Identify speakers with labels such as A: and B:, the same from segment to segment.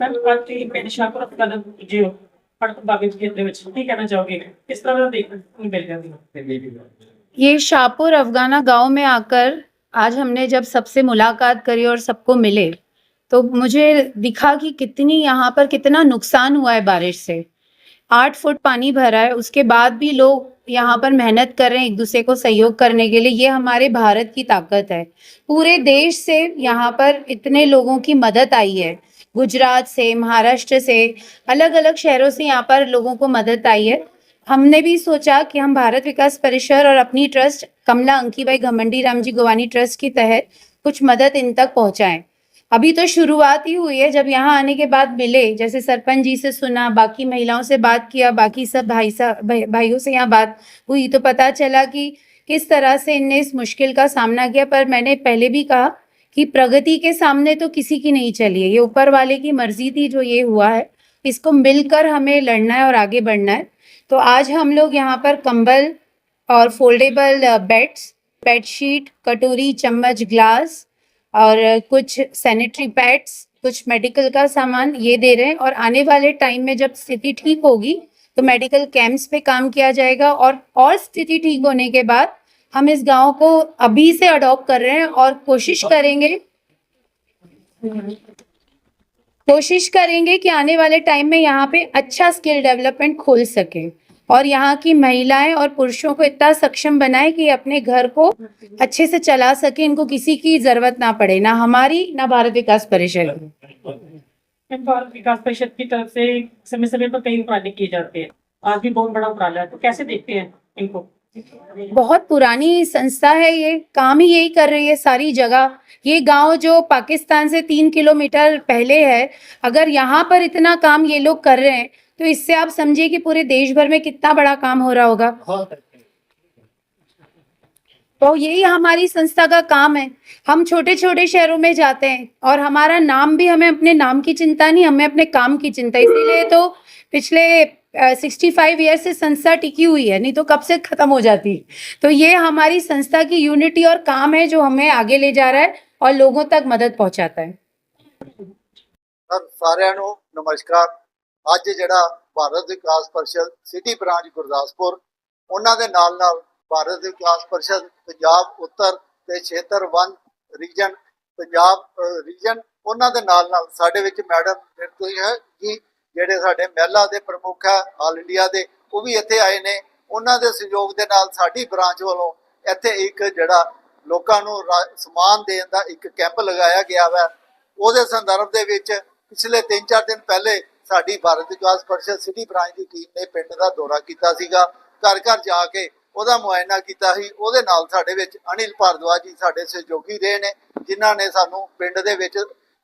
A: ਮੈਂ ਅੱਜ ਦੀ ਪਿੰਡ ਸ਼ਾਹਪੁਰ ਕਦਮ ਜੀ ਹੜਪ ਬਾਬੇ ਜੀ ਦੇ ਵਿੱਚ ਕੀ ਕਹਿਣਾ ਚਾਹੋਗੇ ਕਿਸ ਤਰ੍ਹਾਂ ਦਾ ਦੇਖਣ ਨੂੰ ਮਿਲ ਜਾਂਦੀ ਹੈ
B: ये शाहपुर अफगाना गांव में आकर आज हमने जब सबसे मुलाकात करी और सबको मिले तो मुझे दिखा कि कितनी यहाँ पर कितना नुकसान हुआ है बारिश से आठ फुट पानी भरा है उसके बाद भी लोग यहाँ पर मेहनत कर रहे हैं एक दूसरे को सहयोग करने के लिए ये हमारे भारत की ताकत है पूरे देश से यहाँ पर इतने लोगों की मदद आई है गुजरात से महाराष्ट्र से अलग अलग शहरों से यहाँ पर लोगों को मदद आई है। हमने भी सोचा कि हम भारत विकास परिषद और अपनी ट्रस्ट कमला अंकीबाई घमंडी राम जी गोवानी ट्रस्ट की तहत कुछ मदद इन तक पहुंचाएँ। अभी तो शुरुआत ही हुई है जब यहाँ आने के बाद मिले जैसे सरपंच जी से सुना बाकी महिलाओं से बात किया बाकी सब भाई साहब भाई, भाइयों से यहाँ बात हुई तो पता चला कि किस तरह से इनने इस मुश्किल का सामना किया पर मैंने पहले भी कहा कि प्रगति के सामने तो किसी की नहीं चली है। ये ऊपर वाले की मर्ज़ी थी जो ये हुआ है। इसको मिलकर हमें लड़ना है और आगे बढ़ना है। तो आज हम लोग यहाँ पर कंबल और फोल्डेबल बेड्स, बेडशीट, कटोरी, चम्मच, ग्लास और कुछ सैनिटरी पैड्स, कुछ मेडिकल का सामान ये दे रहे हैं। और आने वाले टाइम में जब स्थिति ठीक होगी तो मेडिकल कैंप्स पे काम किया जाएगा और और स्थिति ठीक होने के बाद हम इस गाँव को अभी से अडॉप्ट कर रहे हैं और कोशिश करेंगे कोशिश करेंगे कि आने वाले टाइम में यहाँ पे अच्छा स्किल डेवलपमेंट खोल सके और यहाँ की महिलाएँ और पुरुषों को इतना सक्षम बनाए कि अपने घर को अच्छे से चला सके इनको किसी की ज़रूरत ना पड़े ना हमारी ना भारत विकास परिषद की।
A: भारत विकास परिषद की तरफ़ से समय समय पर कई उपाय किए जाते हैं। आज भी बहुत बड़ा उपराला है तो कैसे देखते हैं इनको?
B: बहुत पुरानी संस्था है ये, काम ही यही कर रही है सारी जगह। ये गाँव जो पाकिस्तान से तीन किलोमीटर पहले है, अगर यहाँ पर इतना काम ये लोग कर रहे हैं तो इससे आप समझिए कि पूरे देश भर में कितना बड़ा काम हो रहा होगा। तो यही हमारी संस्था का काम है। हम छोटे छोटे शहरों में जाते हैं और हमारा नाम भी, हमें अपने नाम की चिंता नहीं, हमें अपने काम की चिंता इसीलिए तो पिछले सिक्सटी फाइव ईयर से संस्था टिकी हुई है नहीं तो कब से खत्म हो जाती तो ये हमारी संस्था की यूनिटी और काम है जो हमें आगे ले जा रहा है और लोगों तक मदद पहुंचाता है
C: ਸਰ ਸਾਰਿਆਂ ਨੂੰ ਨਮਸਕਾਰ ਅੱਜ ਜਿਹੜਾ ਭਾਰਤ ਵਿਕਾਸ ਪਰਿਸ਼ਦ ਸਿਟੀ ਬ੍ਰਾਂਚ ਗੁਰਦਾਸਪੁਰ ਉਹਨਾਂ ਦੇ ਨਾਲ ਨਾਲ ਭਾਰਤ ਵਿਕਾਸ ਪਰਿਸ਼ਦ ਪੰਜਾਬ ਉੱਤਰ ਤੇ ਖੇਤਰ 1 ਰੀਜਨ ਪੰਜਾਬ ਰੀਜਨ ਉਹਨਾਂ ਦੇ ਨਾਲ ਨਾਲ ਸਾਡੇ ਵਿੱਚ ਮੈਡਮ ਨਿਰਤੋਈ ਹੈ ਜੀ ਜਿਹੜੇ ਸਾਡੇ ਮਹਿਲਾ ਦੇ ਪ੍ਰਮੁੱਖ ਹੈ ਆਲ ਇੰਡੀਆ ਦੇ, ਉਹ ਵੀ ਇੱਥੇ ਆਏ ਨੇ। ਉਹਨਾਂ ਦੇ ਸਹਿਯੋਗ ਦੇ ਨਾਲ ਸਾਡੀ ਬ੍ਰਾਂਚ ਵੱਲੋਂ ਇੱਥੇ ਇੱਕ ਜਿਹੜਾ ਲੋਕਾਂ ਨੂੰ ਸਮਾਨ ਦੇਣ ਦਾ ਇੱਕ ਕੈਂਪ ਲਗਾਇਆ ਗਿਆ ਵਾ। ਉਹਦੇ ਸੰਦਰਭ ਦੇ ਵਿੱਚ ਪਿਛਲੇ 3-4 ਦਿਨ ਪਹਿਲੇ ਸਾਡੀ ਭਾਰਤ ਵਿਕਾਸ ਪਰਿਸ਼ਦ ਸਿਟੀ ਬ੍ਰਾਂਚ ਦੀ ਟੀਮ ਨੇ ਪਿੰਡ ਦਾ ਦੌਰਾ ਕੀਤਾ ਸੀਗਾ। ਘਰ ਘਰ ਜਾ ਕੇ ਉਹਦਾ ਮੁਆਇਨਾ ਕੀਤਾ ਸੀ। ਉਹਦੇ ਨਾਲ ਸਾਡੇ ਵਿੱਚ ਅਨਿਲ ਭਾਰਦਵਾਜ ਜੀ ਸਾਡੇ ਸਹਿਯੋਗੀ ਰਹੇ ਨੇ, ਜਿਨ੍ਹਾਂ ਨੇ ਸਾਨੂੰ ਪਿੰਡ ਦੇ ਵਿੱਚ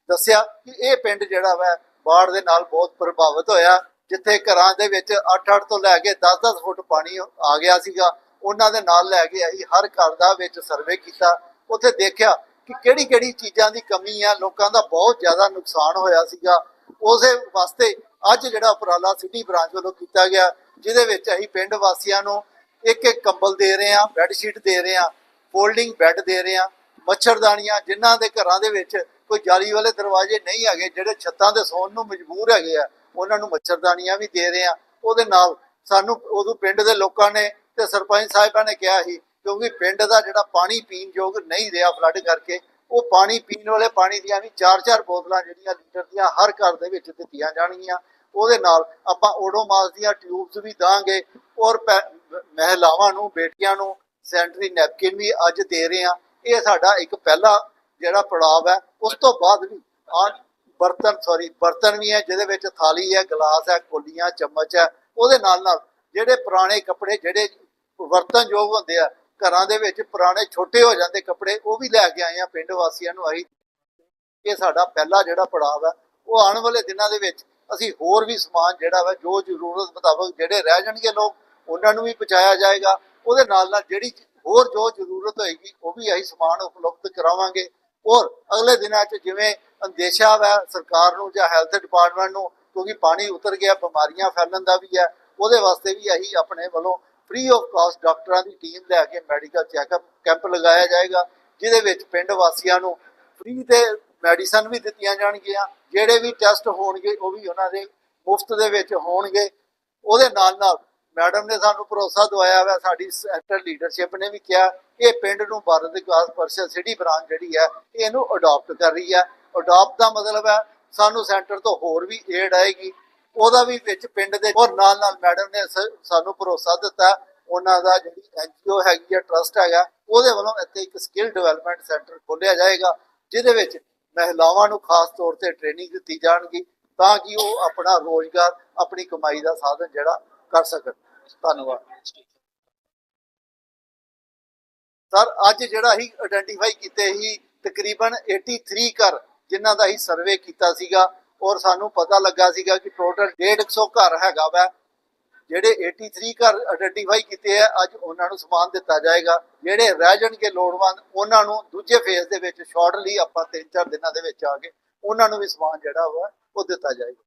C: ਦੱਸਿਆ ਕਿ ਇਹ ਪਿੰਡ ਜਿਹੜਾ ਵਾ ਬਾੜ ਦੇ ਨਾਲ ਬਹੁਤ ਪ੍ਰਭਾਵਿਤ ਹੋਇਆ, ਜਿੱਥੇ ਘਰਾਂ ਦੇ ਵਿੱਚ 8-8 ਤੋਂ ਲੈ ਕੇ 10-10 ਫੁੱਟ ਪਾਣੀ ਆ ਗਿਆ ਸੀਗਾ। ਉਹਨਾਂ ਦੇ ਨਾਲ ਲੈ ਕੇ ਅਸੀਂ ਹਰ ਘਰ ਦਾ ਵਿੱਚ ਸਰਵੇ ਕੀਤਾ। ਉੱਥੇ ਦੇਖਿਆ ਕਿ ਕਿਹੜੀ ਕਿਹੜੀ ਚੀਜ਼ਾਂ ਦੀ ਕਮੀ ਆ, ਲੋਕਾਂ ਦਾ ਬਹੁਤ ਜ਼ਿਆਦਾ ਨੁਕਸਾਨ ਹੋਇਆ ਸੀਗਾ। ਉਸੇ ਵਾਸਤੇ ਅੱਜ ਜਿਹੜਾ ਉਪਰਾਲਾ ਸਿਟੀ ਬ੍ਰਾਂਚ ਵੱਲੋਂ ਕੀਤਾ ਗਿਆ, ਜਿਹਦੇ ਵਿੱਚ ਅਸੀਂ ਪਿੰਡ ਵਾਸੀਆਂ ਨੂੰ ਇੱਕ ਇੱਕ ਕੰਬਲ ਦੇ ਰਹੇ ਹਾਂ, ਬੈੱਡ ਸ਼ੀਟ ਦੇ ਰਹੇ ਹਾਂ, ਫੋਲਡਿੰਗ ਬੈੱਡ ਦੇ ਰਹੇ ਹਾਂ। ਮੱਛਰਦਾਨੀਆਂ ਜਿਨ੍ਹਾਂ ਦੇ ਘਰਾਂ ਦੇ ਵਿੱਚ ਕੋਈ ਜਾਲੀ ਵਾਲੇ ਦਰਵਾਜ਼ੇ ਨਹੀਂ ਹੈਗੇ, ਜਿਹੜੇ ਛੱਤਾਂ ਦੇ ਸੌਣ ਨੂੰ ਮਜਬੂਰ ਹੈਗੇ ਆ, ਉਹਨਾਂ ਨੂੰ ਮੱਛਰਦਾਨੀਆਂ ਵੀ ਦੇ ਰਹੇ ਆ। ਉਹਦੇ ਨਾਲ ਸਾਨੂੰ ਉਦੋਂ ਪਿੰਡ ਦੇ ਲੋਕਾਂ ਨੇ ਤੇ ਸਰਪੰਚ ਸਾਹਿਬਾਂ ਨੇ ਕਿਹਾ ਸੀ, ਕਿਉਂਕਿ ਪਿੰਡ ਦਾ ਜਿਹੜਾ ਪਾਣੀ ਪੀਣ ਯੋਗ ਨਹੀਂ ਰਿਹਾ ਫਲੱਡ ਕਰਕੇ, ਉਹ ਪਾਣੀ ਪੀਣ ਵਾਲੇ ਪਾਣੀ ਦੀਆਂ ਵੀ 4-4 ਬੋਤਲਾਂ ਜਿਹੜੀਆਂ ਲੀਟਰ ਦੀਆਂ ਹਰ ਘਰ ਦੇ ਵਿੱਚ ਦਿੱਤੀਆਂ ਜਾਣਗੀਆਂ। ਉਹਦੇ ਨਾਲ ਆਪਾਂ ਓਡੋਮਾਸ ਦੀਆਂ ਟਿਊਬਸ ਵੀ ਦਾਂਗੇ ਔਰ ਪੈ- ਮਹਿਲਾਵਾਂ ਨੂੰ, ਬੇਟੀਆਂ ਨੂੰ ਸੈਨਟਰੀ ਨੈਪਕਿਨ ਵੀ ਅੱਜ ਦੇ ਰਹੇ ਆ। ਇਹ ਸਾਡਾ ਇੱਕ ਪਹਿਲਾ ਜਿਹੜਾ ਪੜਾਅ ਹੈ, ਉਸ ਤੋਂ ਬਾਅਦ ਵੀ ਆ ਬਰਤਨ ਸੌਰੀ ਬਰਤਨ ਵੀ ਹੈ, ਜਿਹਦੇ ਵਿੱਚ ਥਾਲੀ ਹੈ, ਗਲਾਸ ਹੈ, ਕੋਲੀਆਂ, ਚਮਚ ਹੈ, ਉਹਦੇ ਨਾਲ ਨਾਲ ਜਿਹੜੇ ਪੁਰਾਣੇ ਕੱਪੜੇ, ਜਿਹੜੇ ਵਰਤਨਯੋਗ ਹੁੰਦੇ ਆ, ਘਰਾਂ ਦੇ ਵਿੱਚ ਪੁਰਾਣੇ ਛੋਟੇ ਹੋ ਜਾਂਦੇ ਕੱਪੜੇ, ਉਹ ਵੀ ਲੈ ਕੇ ਆਏ ਆ ਪਿੰਡ ਵਾਸੀਆਂ ਨੂੰ ਆਹੀ ਇਹ ਸਾਡਾ ਪਹਿਲਾ ਜਿਹੜਾ ਪੜਾਅ ਹੈ, ਉਹ ਆਉਣ ਵਾਲੇ ਦਿਨਾਂ ਦੇ ਵਿੱਚ ਅਸੀਂ ਹੋਰ ਵੀ ਸਮਾਨ ਜਿਹੜਾ ਵਾ, ਜੋ ਜ਼ਰੂਰਤ ਮੁਤਾਬਕ ਜਿਹੜੇ ਰਹਿ ਜਾਣਗੇ ਲੋਕ, ਉਹਨਾਂ ਨੂੰ ਵੀ ਪਹੁੰਚਾਇਆ ਜਾਏਗਾ। ਉਹਦੇ ਨਾਲ ਨਾਲ ਜਿਹੜੀ ਹੋਰ ਜੋ ਜ਼ਰੂਰਤ ਹੋਏਗੀ, ਉਹ ਵੀ ਅਸੀਂ ਸਮਾਨ ਉਪਲਬਧ ਕਰਾਵਾਂਗੇ। ਔਰ ਅਗਲੇ ਦਿਨਾਂ 'ਚ ਜਿਵੇਂ ਅੰਦੇਸ਼ਾ ਵਾ ਸਰਕਾਰ ਨੂੰ ਜਾਂ ਹੈਲਥ ਡਿਪਾਰਟਮੈਂਟ ਨੂੰ, ਕਿਉਂਕਿ ਪਾਣੀ ਉਤਰ ਗਿਆ, ਬਿਮਾਰੀਆਂ ਫੈਲਣ ਦਾ ਵੀ ਹੈ, ਉਹਦੇ ਵਾਸਤੇ ਵੀ ਅਸੀਂ ਆਪਣੇ ਵੱਲੋਂ ਫ੍ਰੀ ਆਫ ਕਾਸਟ ਡਾਕਟਰਾਂ ਦੀ ਟੀਮ ਲੈ ਕੇ ਮੈਡੀਕਲ ਚੈੱਕਅਪ ਕੈਂਪ ਲਗਾਇਆ ਜਾਏਗਾ, ਜਿਹਦੇ ਵਿੱਚ ਪਿੰਡ ਵਾਸੀਆਂ ਨੂੰ ਫ੍ਰੀ ਤੇ ਮੈਡੀਸਨ ਵੀ ਦਿੱਤੀਆਂ ਜਾਣਗੀਆਂ, ਜਿਹੜੇ ਵੀ ਟੈਸਟ ਹੋਣਗੇ, ਉਹ ਵੀ ਉਹਨਾਂ ਦੇ ਮੁਫਤ ਦੇ ਵਿੱਚ ਹੋਣਗੇ। ਉਹਦੇ ਨਾਲ ਨਾਲ ਮੈਡਮ ਨੇ ਸਾਨੂੰ ਭਰੋਸਾ ਦਵਾਇਆ ਹੋਇਆ ਸਾਡੀ ਸੈਂਟਰ ਲੀਡਰਸ਼ਿਪ ਨੇ ਵੀ ਕਿਹਾ ਇਹ ਪਿੰਡ ਨੂੰ ਭਾਰਤ ਵਿਕਾਸ ਪਰਿਸ਼ਦ ਸਿਟੀ ਬ੍ਰਾਂਚ ਜਿਹੜੀ ਹੈ ਇਹਨੂੰ ਅਡਾਪਟ ਕਰ ਰਹੀ ਹੈ। ਅਡਾਪਟ ਦਾ ਮਤਲਬ ਹੈ, ਸਾਨੂੰ ਸੈਂਟਰ ਤੋਂ ਹੋਰ ਵੀ ਏਡ ਆਏਗੀ। ਉਹਦਾ ਵੀ ਵਿੱਚ ਪਿੰਡ ਦੇ ਔਰ ਨਾਲ ਨਾਲ ਮੈਡਮ ਨੇ ਸਾਨੂੰ ਭਰੋਸਾ ਦਿੱਤਾ। ਉਹਨਾਂ ਦਾ ਜਿਹੜੀ ਐਨਜੀਓ ਹੈਗੀ ਹੈ ਟਰਸਟ ਹੈਗਾ, ਉਹਦੇ ਵੱਲੋਂ ਇੱਥੇ ਇੱਕ ਸਕਿੱਲ ਡਿਵੈਲਪਮੈਂਟ ਸੈਂਟਰ ਖੋਲ੍ਹਿਆ ਜਾਏਗਾ, ਜਿਹਦੇ ਵਿੱਚ ਮਹਿਲਾਵਾਂ ਨੂੰ ਖਾਸ ਤੌਰ ਤੇ ਟ੍ਰੇਨਿੰਗ ਦਿੱਤੀ ਜਾਣਗੀ, ਤਾਂ ਕਿ ਉਹ ਆਪਣਾ ਰੋਜ਼ਗਾਰ, ਆਪਣੀ ਕਮਾਈ ਦਾ ਸਾਧਨ ਜਿਹੜਾ ਕਰ ਸਕਣ। ਧੰਨਵਾਦ। ਸਰ, ਅੱਜ ਜਿਹੜਾ ਹੀ ਆਇਡੈਂਟੀਫਾਈ ਕੀਤੇ ਹੀ ਤਕਰੀਬਨ 83 ਘਰ ਜਿਨ੍ਹਾਂ ਦਾ ਹੀ ਸਰਵੇ ਕੀਤਾ ਸੀਗਾ ਔਰ ਸਾਨੂੰ ਪਤਾ ਲੱਗਾ ਸੀਗਾ ਕਿ ਟੋਟਲ 150 ਘਰ ਹੈਗਾ ਵਾ, ਜਿਹੜੇ 83 ਘਰ ਆਇਡੈਂਟੀਫਾਈ ਕੀਤੇ ਆ, ਅੱਜ ਉਹਨਾਂ ਨੂੰ ਸਮਾਨ ਦਿੱਤਾ ਜਾਏਗਾ। ਜਿਹੜੇ ਰਹਿ ਜਾਣਗੇ ਲੋੜਵੰਦ, ਉਹਨਾਂ ਨੂੰ ਦੂਜੇ ਫੇਜ਼ ਦੇ ਵਿੱਚ ਸ਼ਾਰਟਲੀ ਆਪਾਂ 3-4 ਦਿਨਾਂ ਦੇ ਵਿੱਚ ਆ ਕੇ ਉਹਨਾਂ ਨੂੰ ਵੀ ਸਮਾਨ ਜਿਹੜਾ ਵਾ, ਉਹ ਦਿੱਤਾ ਜਾਏਗਾ।